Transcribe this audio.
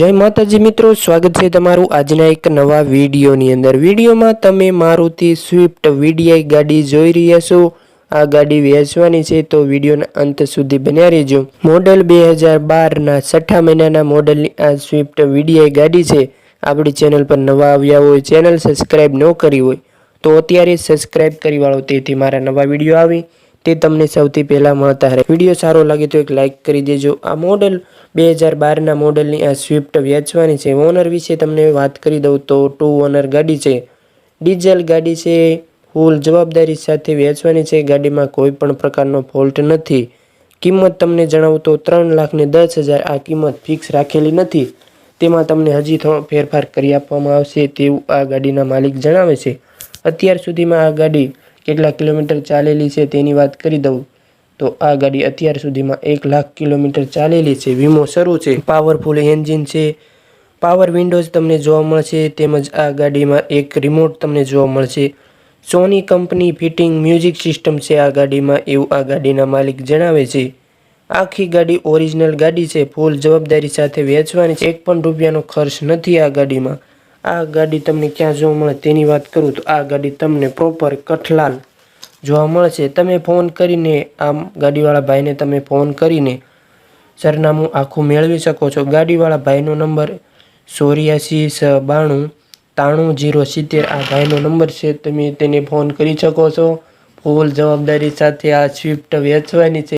જય માતાજી મિત્રો, સ્વાગત છે તમારું આજના એક નવા વિડીયોની અંદર. વિડીયોમાં તમે મારુતિ સ્વિફ્ટ વીડીઆઈ ગાડી જોઈ રહ્યા છો. આ ગાડી વેચવાની છે તો વિડીયોના અંત સુધી બન્યા રહેજો. મોડલ બે હજાર બારના છઠ્ઠા મહિનાના મોડલની આ સ્વિફ્ટ વીડીઆઈ ગાડી છે. આપણી ચેનલ પર નવા આવ્યા હોય, ચેનલ સબસ્ક્રાઈબ ન કરી હોય, તો અત્યારે સબસ્ક્રાઈબ કરી વાળો. તેથી મારા નવા વીડિયો આવી. તે તમને સૌથી પહેલાં મળતા રહે. વીડિયો સારો લાગે તો એક લાઇક કરી દેજો. આ મોડલ બે હજાર બારના મોડલની આ સ્વિફ્ટ વેચવાની છે. ઓનર વિશે તમને વાત કરી દઉં તો ટુ ઓનર ગાડી છે. ડીઝલ ગાડી છે. ફૂલ જવાબદારી સાથે વેચવાની છે. ગાડીમાં કોઈ પણ પ્રકારનો ફોલ્ટ નથી. કિંમત તમને જણાવું તો ત્રણ લાખને દસ હજાર આ કિંમત ફિક્સ રાખેલી નથી. તેમાં તમને હજી થોડો ફેરફાર કરી આપવામાં આવશે તેવું આ ગાડીના માલિક જણાવે છે. અત્યાર સુધીમાં આ ગાડી કેટલા કિલોમીટર ચાલેલી છે તેની વાત કરી દઉં. તો આ ગાડી અત્યાર સુધીમાં એક લાખ કિલોમીટર ચાલેલી છે. વીમો શરૂ છે. પાવરફુલ એન્જિન છે. પાવર વિન્ડોઝ તમને જોવા મળશે તેમજ આ ગાડીમાં એક રિમોટ તમને જોવા મળશે. Sony company fitting music system છે આ ગાડીમાં, એવું આ ગાડીના માલિક જણાવે છે. આખી ગાડી ઓરિજિનલ ગાડી છે. ફૂલ જવાબદારી સાથે વેચવાની છે. એક પણ રૂપિયાનો ખર્ચ નથી આ ગાડીમાં. આ ગાડી તમને ક્યાં જોવા મળે તેની વાત કરું તો આ ગાડી તમને પ્રોપર કઠલાલ જોવા મળશે તમે ફોન કરીને આમ ગાડીવાળા ભાઈને તમે ફોન કરીને સરનામું આખું મેળવી શકો છો. ગાડીવાળા ભાઈનો નંબર ચોર્યાસી સ બાણું ત્રાણું જીરો સિત્તેર આ ભાઈનો નંબર છે. તમે તેને ફોન કરી શકો છો. ફૂલ જવાબદારી સાથે આ સ્વિફ્ટ વેચવાની છે.